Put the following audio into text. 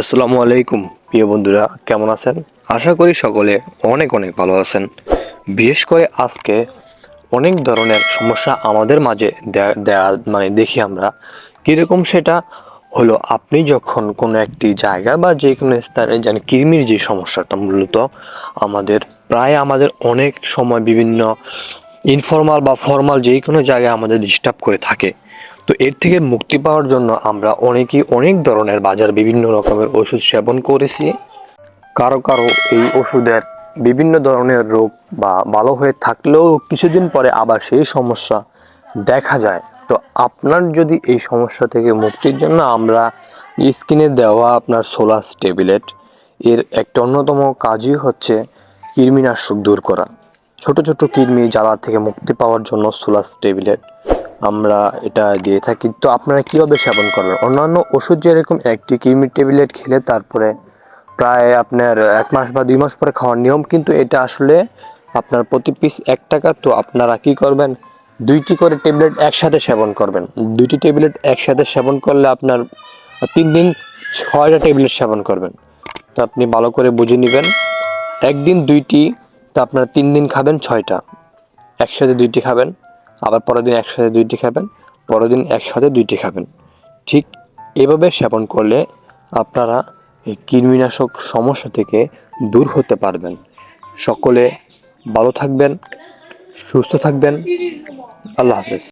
আসসালামু আলাইকুম, প্রিয় বন্ধুরা, কেমন আছেন? আশা করি সকলে অনেক অনেক ভালো আছেন। বিশেষ করে আজকে অনেক ধরনের সমস্যা আমাদের মাঝে দেয়া মানে দেখি আমরা। কীরকম সেটা হলো, আপনি যখন কোনো একটি জায়গা বা যে কোনো স্থানে যান, কৃমির যে সমস্যাটা মূলত, আমাদের প্রায় আমাদের অনেক সময় বিভিন্ন ইনফর্মাল বা ফর্মাল যেই কোনো জায়গায় আমাদের ডিস্টার্ব করে থাকে। তো এর থেকে মুক্তি পাওয়ার জন্য আমরা অনেকেই অনেক ধরনের বাজার বিভিন্ন রকমের ওষুধ সেবন করেছি। কারও কারও এই ওষুধের বিভিন্ন ধরনের রোগ বা ভালো হয়ে থাকলেও কিছুদিন পরে আবার সেই সমস্যা দেখা যায়। তো আপনার যদি এই সমস্যা থেকে মুক্তির জন্য আমরা স্কিনে দেওয়া আপনার সোলাস ট্যাবলেট, এর একটা অন্যতম কাজই হচ্ছে কৃমিনাশক দূর করা। ছোট ছোট কৃমি জ্বালা থেকে মুক্তি পাওয়ার জন্য সোলাস ট্যাবলেট আমরা এটা দিয়ে থাকি। তো আপনারা কীভাবে সেবন করবেন অন্যান্য ওষুধ যেরকম একটি কৃমির ট্যাবলেট খেলে তারপরে প্রায় আপনার এক মাস বা দুই মাস পরে খাওয়ার নিয়ম, কিন্তু এটা আসলে আপনার প্রতি পিস এক টাকা। তো আপনারা কি করবেন? দুইটি করে ট্যাবলেট একসাথে সেবন করবেন। দুইটি ট্যাবলেট একসাথে সেবন করলে আপনার তিন দিন ছয়টা ট্যাবলেট সেবন করবেন। তো আপনি ভালো করে বুঝে নেবেন। একদিন দুইটি, তো আপনারা তিন দিন খাবেন ছয়টা। একসাথে দুইটি খাবেন। আবার পরের দিন একসাথে দুইটি খাবেন, পরের দিন একসাথে দুইটি খাবেন। ঠিক এভাবে সেবন করলে আপনারা এই কৃমিনাশক সমস্যা থেকে দূর হতে পারবেন। সকলে ভালো থাকবেন, সুস্থ থাকবেন। আল্লাহ হাফেজ।